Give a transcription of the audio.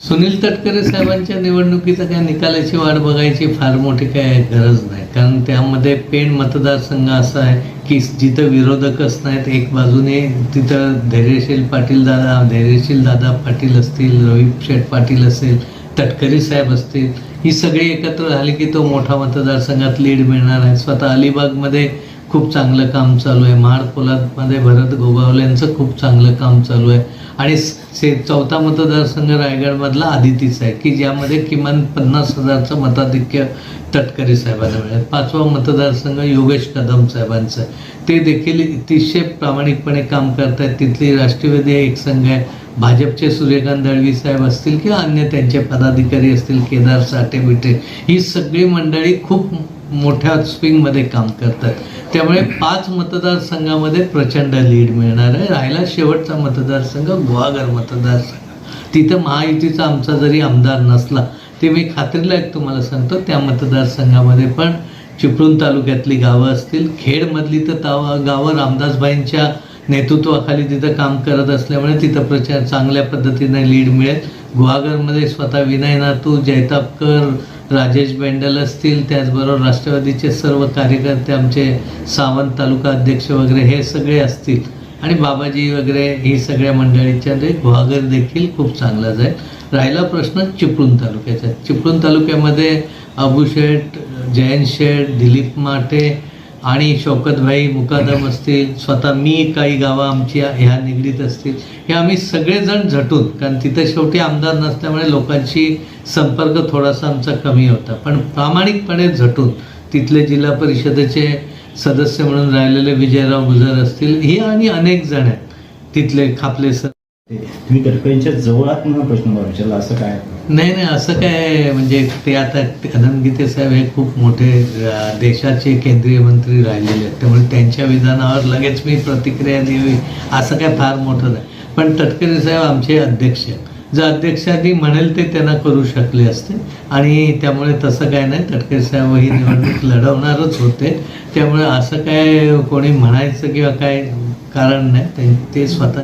सुनील तटकरे साहेबांच्या निवडणुकीचा काय निकालाची वाट बघायची फार मोठी काय गरज नाही. कारण त्यामध्ये पेण मतदारसंघ असा आहे की जिथं विरोधकच नाहीत एक बाजूने तिथं धैर्यशील पाटील दादा धैर्यशील दादा पाटील असतील रवी शेठ पाटील असेल तटकरे साहेब असतील ही सगळी एकत्र झाली की तो मोठा मतदारसंघात लीड मिळणार आहे. स्वतः अलिबागमध्ये खूप चांगलं काम चालू आहे. महाड पोलादमध्ये भरत गोगावल्यांचं खूप चांगलं काम चालू आहे. आणि से चौथा मतदारसंघ रायगडमधला आदितीचा आहे की ज्यामध्ये किमान पन्नास हजारचं मताधिक्य तटकरे साहेबांना मिळेल. पाचवा मतदारसंघ योगेश कदम साहेबांचा आहे. ते देखील अतिशय प्रामाणिकपणे काम करत आहेत तिथली राष्ट्रवादी एक संघ आहे. भाजपचे सूर्यकांत दळवी साहेब असतील किंवा अन्य त्यांचे पदाधिकारी असतील केदार साठे बिटे ही सगळी मंडळी खूप मोठ्या स्विंगमध्ये काम करतात. त्यामुळे पाच मतदारसंघामध्ये प्रचंड लीड मिळणार आहे. राहिला शेवटचा मतदारसंघ गुहागर मतदारसंघ. तिथं महायुतीचा आमचा जरी आमदार नसला ते मी खात्रीलायक तुम्हाला सांगतो त्या मतदारसंघामध्ये पण चिपळूण तालुक्यातली गावं असतील. खेडमधली तर तावा गावं रामदासबाईंच्या नेतृत्वाखाली तिथं काम करत असल्यामुळे तिथं प्रचार चांगल्या पद्धतीने लीड मिळेल. गुहागरमध्ये स्वतः विनय नातू जैतापकर राजेश बेंडल असतील त्याचबरोबर राष्ट्रवादीचे सर्व कार्यकर्ते आमचे सावंत तालुका अध्यक्ष वगैरे हे सगळे असतील. आणि बाबाजी वगैरे ही सगळ्या मंडळीच्या ते देखील खूप चांगला जाईल राहिला प्रश्न चिपळूण तालुक्याचा. चिपळूण तालुक्यामध्ये अबू शेठ जयंत शेठ दिलीप माटे आणि शौकतभाई मुकादम असतील स्वतः मी काही गावं आमची ह्या निगडीत असतील हे आम्ही सगळेजण झटून कारण तिथे शेवटी आमदार नसल्यामुळे लोकांशी संपर्क थोडासा आमचा कमी होता. पण प्रामाणिकपणे झटून तिथले जिल्हा परिषदेचे सदस्य म्हणून राहिलेले विजयराव गुजर असतील ही आणि अनेक जण आहेत तिथले खापले सर. तुम्ही गडकरींच्या जवळात म्हणून प्रश्न विचारला असं काय? नाही नाही असं काय म्हणजे ते आता अनंत साहेब हे खूप मोठे देशाचे केंद्रीय मंत्री राहिलेले आहेत. त्यामुळे त्यांच्या विधानावर लगेच मी प्रतिक्रिया द्यावी असं काय फार मोठं नाही. पण तटकरे साहेब आमचे अध्यक्ष आहेत. जर अध्यक्षांनी म्हणेल ते त्यांना करू शकले असते. आणि त्यामुळे तसं काय नाही तटकरे साहेब ही निवडणूक लढवणारच होते. त्यामुळे असं काय कोणी म्हणायचं किंवा काय कारण नाही ते स्वतः